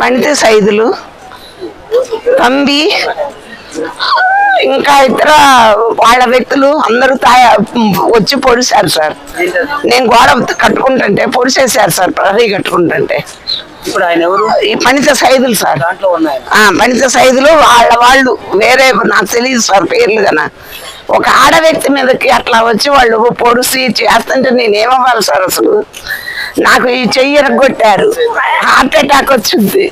పండిత సైదులు తంబి ఇంకా ఇతర వాళ్ళ వ్యక్తులు అందరూ తాయ వచ్చి పొడిశారు సార్. నేను గోడ కట్టుకుంటుంటే పొడిసేశారు సార్ ప్రహరీ కట్టుకుంటుంటే. పనిత సైదులు సార్. పనిత సైదులు వాళ్ళ వాళ్ళు వేరే నాకు తెలియదు సార్ పేర్లు గన ఒక ఆడ వ్యక్తి మీదకి అట్లా వచ్చి వాళ్ళు పొడిసి చేస్తుంటే నేను ఏమవ్వాలి సార్ అసలు? నాకు ఈ చెయ్యి ఎరగొట్టారు. హార్ట్ అటాక్ వచ్చింది?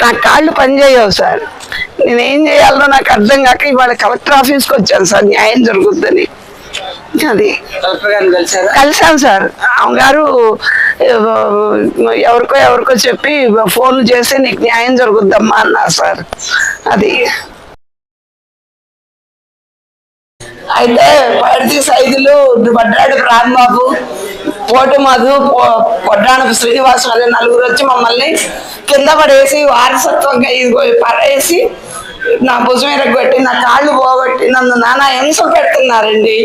నా కాళ్ళు పనిచేయవు సార్. నేనేం చేయాలో నాకు అర్థం కాక ఇవాళ కలెక్టర్ ఆఫీస్కి వచ్చాను సార్. న్యాయం జరుగుతుందని అది. కలెక్టర్ గారిని కలిసారా కలిసాం సార్. గారు ఎవరికో ఎవరికో చెప్పి ఫోన్ చేసి నీకు న్యాయం జరుగుద్దమ్మా అన్నారు సార్. అది. అయితే పరిధి సైదులు వడ్డాడు రాంబాబు పోటు మధు కొడ్డానపు శ్రీనివాసం అనే నలుగురు వచ్చి మమ్మల్ని కింద పడేసి వారసత్వంగా ఇది పడేసి నా భుజం ఎరగొట్టి నా కాళ్ళు పోగొట్టి నన్ను నానా హింస పెడుతున్నారండి.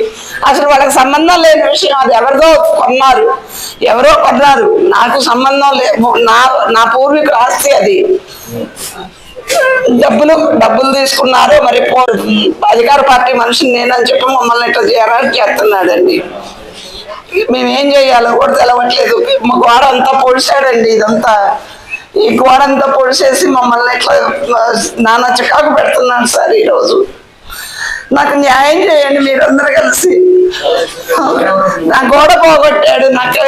అసలు వాళ్ళకి సంబంధం లేని విషయం అది. ఎవరిదో కొన్నారు. ఎవరో కొన్నారు. నాకు సంబంధం లే నా నా పూర్వీకుల ఆస్తి అది. డబ్బులు డబ్బులు తీసుకున్నారు. మరి అధికార పార్టీ మనిషిని నేనని చెప్పి మమ్మల్ని ఇట్లా చేయాలని చేస్తున్నాడండి. మేమేం చేయాలో కూడా తెలవట్లేదు. మా గోడ అంతా పొడిచాడండి ఇదంతా. ఈ గోడ అంతా పొడిచేసి మమ్మల్ని ఇట్లా నాన్న చికాకు పెడుతున్నాడు సార్ ఈరోజు. నాకు న్యాయం చేయండి మీరందరూ కలిసి. నా గోడ పోగొట్టాడు నాకు.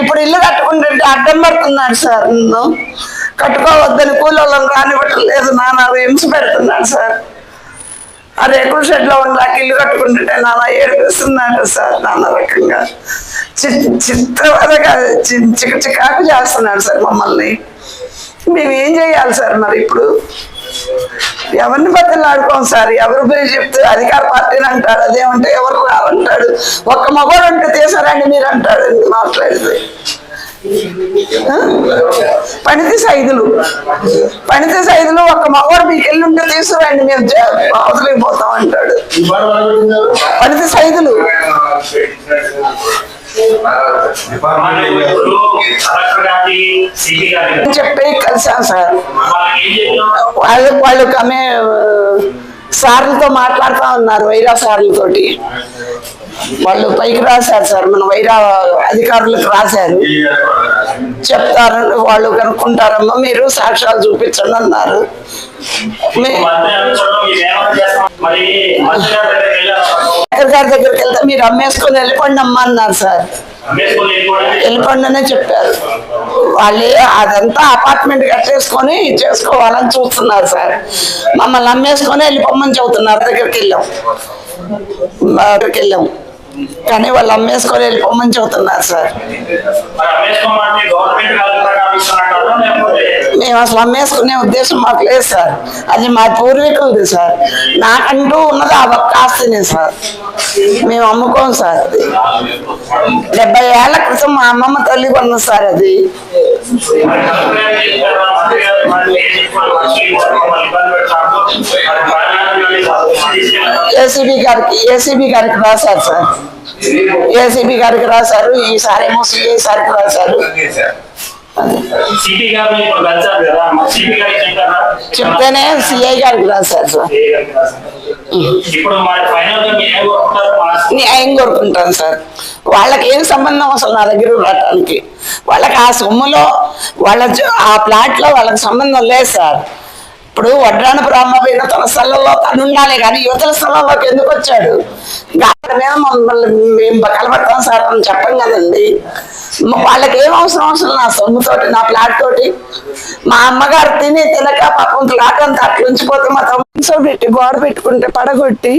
ఇప్పుడు ఇల్లు కట్టుకుంటుంటే అడ్డం పడుతున్నాడు సార్ నన్ను. కట్టుకోవద్దని కూలోళ్ళని రానివ్వటం లేదు నాన్న హింస పెడుతున్నాడు సార్. ఆ రేకుల షెడ్లో నాకు ఇల్లు కట్టుకుంటుంటే నాన్న ఏడిపిస్తున్నాడు సార్ నాన్న రకంగా. చి- చిత్రవదగా చి- చికాకు చేస్తున్నాడు సార్ మమ్మల్ని. మేము ఏం చేయాలి సార్ మరి ఇప్పుడు? ఎవరిని బద్దలు ఆడుకోం సార్? ఎవరు పేరు చెప్తే అధికార పార్టీని అంటాడు అదేమంటే ఎవరు రావంటాడు ఒక్క మగవాడు అంటే తీసారండి మీరు అంటాడు మాట్లాడితే ఆ? ఐదులు. సైదులు ఐదులు ఒక ఒక మగవాడు మీకు వెళ్ళి ఉంటే తీసుకురండి మేము జ- అవతలికి పోతాం అంటాడు. పనితి సైదులు. చెప్పి కలిసాం సార్. వాళ్ళకి ఏం చెప్పినాం వాళ్ళు వాళ్ళు ఆమె సార్లతో మాట్లాడుతూ ఉన్నారు వైరా సార్లతోటి. వాళ్ళు పైకి రాశారు సార్ మన వైరా అధికారులకు రాశారు. చెప్తారు వాళ్ళు కనుక్కుంటారమ్మా మీరు సాక్ష్యాలు చూపించండి అన్నారు. మంత్రి గారి దగ్గరికి వెళ్ళారు కలెక్టర్ గారి దగ్గరికి వెళ్తే మీరు అమ్మేసుకొని వెళ్ళిపోండి అమ్మా అన్నారు సార్. వెళ్ళిపోండి అనే చెప్పారు. వాళ్ళు అదంతా అపార్ట్మెంట్ కట్టేసుకొని చేసుకోవాలని చూస్తున్నారు సార్. మమ్మల్ని అమ్మేసుకొని వెళ్ళిపోమని చెబుతున్నారు. దగ్గరికి వెళ్ళాం. దగ్గరికి వెళ్ళాం. కానీ వాళ్ళు అమ్మేసుకొని వెళ్ళిపోమని చెబుతున్నారు సార్. మరి అమ్మేసుకోమంటే గవర్నమెంట్ కలెక్టర్ ఆఫీస్ అంటారు లేకపోతే? మేము అసలు అమ్మేసుకునే ఉద్దేశం మాకు లేదు సార్. అది మా పూర్వీకులది సార్. నాకంటూ ఉన్నది ఆ ఒక్క ఆస్తినే సార్. మేము అమ్ముకోం సార్ అది. డెబ్బై ఏళ్ళ క్రితం మా అమ్మమ్మ తల్లి కొన్నది సార్ అది. ఏసీబీ గారికి ఏసీబీ గారికి రాశారు సార్. ఏసీబీ గారికి రాశారు ఈసారి ఏమో సిఐ సార్కి రాశారు. చెప్తేనే సిఐ గారికి రాశారు సార్. న్యాయం కోరుకుంటాను సార్. వాళ్ళకి ఏం సంబంధం అసలు నా దగ్గర రావటానికి? వాళ్ళకి ఆ సొమ్ములో వాళ్ళ ఆ ప్లాట్లో వాళ్ళకి సంబంధం లేదు సార్. ఇప్పుడు వడ్రాన రామపోయిన తన స్థలంలో తను ఉండాలి కానీ యువతల స్థలంలోకి ఎందుకు వచ్చాడు? దాని మీద మమ్మల్ని మేము కలబడతాం సార్ అని చెప్పం కదండి. వాళ్ళకి ఏం అవసరం అవసరం? నా సొమ్ముతోటి నా ప్లాట్ తోటి మా అమ్మగారు తిని తినక పాపం ప్లాట్ అంతా అట్లుంచిపోతే మా తమ్ముడు పెట్టి గోడ పెట్టుకుంటే పడగొట్టి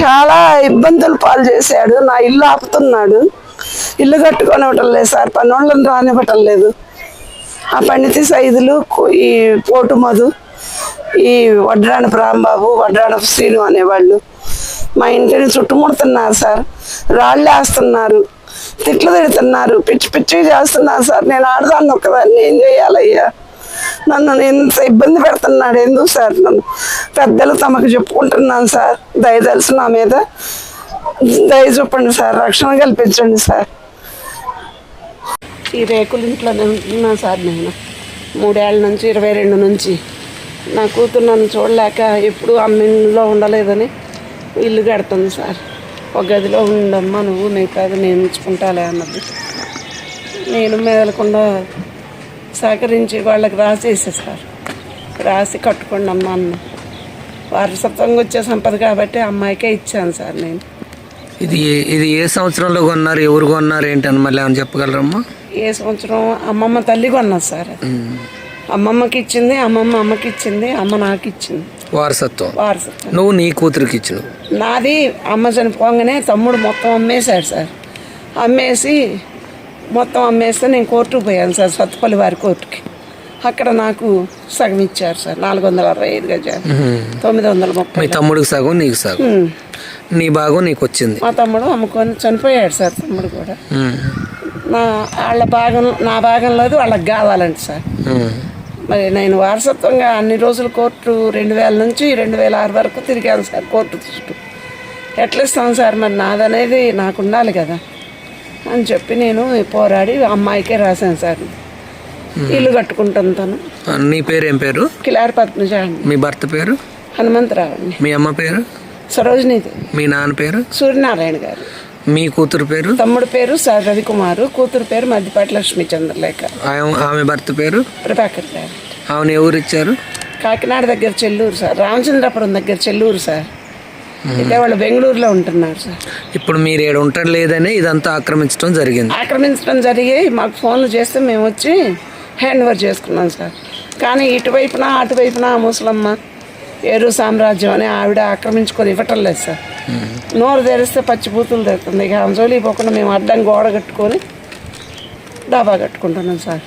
చాలా ఇబ్బందులు పాలు చేశాడు. నా ఇల్లు ఆపుతున్నాడు. ఇల్లు కట్టుకొని ఇవ్వటం లేదు సార్ పన్నోళ్ళని రానివ్వటం లేదు. ఆ పండితి సైదులు ఈ పోటు మధు ఈ వడ్రాణపు రాంబాబు వడ్రాణపు శ్రీను అనేవాళ్ళు మా ఇంటిని చుట్టుముడుతున్నారు సార్. రాళ్ళు వేస్తున్నారు తిట్లు తిడుతున్నారు పిచ్చి పిచ్చి చేస్తున్నారు సార్. నేను ఆడదాన్ని ఒక్కదాన్ని ఏం చేయాలయ్యా? నన్ను ఇంత ఇబ్బంది పెడుతున్నాడు ఎందుకు సార్? నన్ను పెద్దలు తమకు చెప్పుకుంటున్నాను సార్. దయ తెలుసు నా మీద దయ చూపండి సార్. రక్షణ కల్పించండి సార్. ఈ రేకులు ఇంట్లోనే ఉంటున్నా సార్ నేను. మూడేళ్ళ నుంచి ఇరవై రెండు నుంచి. నా కూతురు నన్ను చూడలేక ఎప్పుడు అమ్మ ఇంట్లో ఉండలేదని ఇల్లు కడుతుంది సార్. ఒక గదిలో ఉండమ్మా నువ్వు మిగతాది నేను ఉంచుకుంటాలే అన్నది. నేను మెదలకుండా సహకరించి వాళ్ళకి రాసేసా సార్. రాసి కట్టుకోండి అమ్మ అన్న. వారసత్వంగా వచ్చే సంపద కాబట్టి అమ్మాయికే ఇచ్చాను సార్ నేను. ఇది ఇది ఏ సంవత్సరంలో కొన్నారు ఎవరు కొన్నారు ఏంటని మళ్ళీ ఏమైనా చెప్పగలరమ్మా? ఏ సంవత్సరం అమ్మమ్మ తల్లి కొన్నది సార్. అమ్మమ్మకి ఇచ్చింది అమ్మమ్మ అమ్మకి ఇచ్చింది అమ్మ నాకు ఇచ్చింది వారసత్వం. వారసత్వం. నువ్వు నీ కూతురికి ఇచ్చిన నాది అమ్మ చనిపోగానే తమ్ముడు మొత్తం అమ్మేశాడు సార్. అమ్మేసి మొత్తం అమ్మేస్తే నేను కోర్టుకు పోయాను సార్ సత్తుపల్లి వారి కోర్టుకి. అక్కడ నాకు సగం ఇచ్చారు సార్ నాలుగు వందల అరవై ఐదు గజాలు. తొమ్మిది వందల ముప్పై. తమ్ముడికి సగం నీకు సగం. నీ భాగం నీకు వచ్చింది మా తమ్ముడు అమ్ముకొని చనిపోయాడు సార్ తమ్ముడు కూడా. నా వాళ్ళ భాగం నా భాగంలో వాళ్ళకి కావాలండి సార్. మరి నేను వారసత్వంగా అన్ని రోజులు కోర్టు రెండు వేల నుంచి రెండు వేల ఆరు వరకు తిరిగాను సార్ కోర్టు చుట్టూ ఎట్లా ఇస్తాను సార్ మరి నాదనేది నాకు ఉండాలి కదా. అని చెప్పి నేను పోరాడి అమ్మాయికే రాశాను సార్. ఇల్లు కట్టుకుంటాను తను. నీ పేరు ఏం పేరు? కిలారి పద్మజ అండి. మీ భర్త పేరు? హనుమంతరావు అండి. మీ అమ్మ పేరు? సరోజిని మీ నాన్న పేరు? సూర్యనారాయణ గారు. మీ కూతురు పేరు? తమ్ముడు పేరు సార్ రవికుమారు కూతురు పేరు మద్దిపాటి లక్ష్మీ చంద్రలేఖ. ఆమె- భర్త పేరు? ప్రభాకర్ గారు. ఆమెను ఎవరు ఇచ్చారు? కాకినాడ దగ్గర చెల్లూరు సార్ రామచంద్రపురం దగ్గర చెల్లూరు సార్. అయితే వాళ్ళు బెంగళూరులో ఉంటున్నారు సార్. ఇప్పుడు మీరు ఏడు ఉంటారు లేదని ఇదంతా ఆక్రమించడం జరిగింది. ఆక్రమించడం జరిగి మాకు ఫోన్లు చేస్తే మేము వచ్చి హ్యాండ్ ఓవర్ చేసుకున్నాం సార్. కానీ ఇటువైపున అటువైపున ముసలమ్మ. ఏరు సామ్రాజ్యం అని ఆవిడ ఆక్రమించుకొని ఇవ్వటం లేదు సార్. నోరు తెరిస్తే పచ్చి బూతులు తెరుతుంది. ఇక అంజోలి పోకుండా మేము అడ్డం గోడ కట్టుకొని డాబా కట్టుకుంటున్నాం సార్.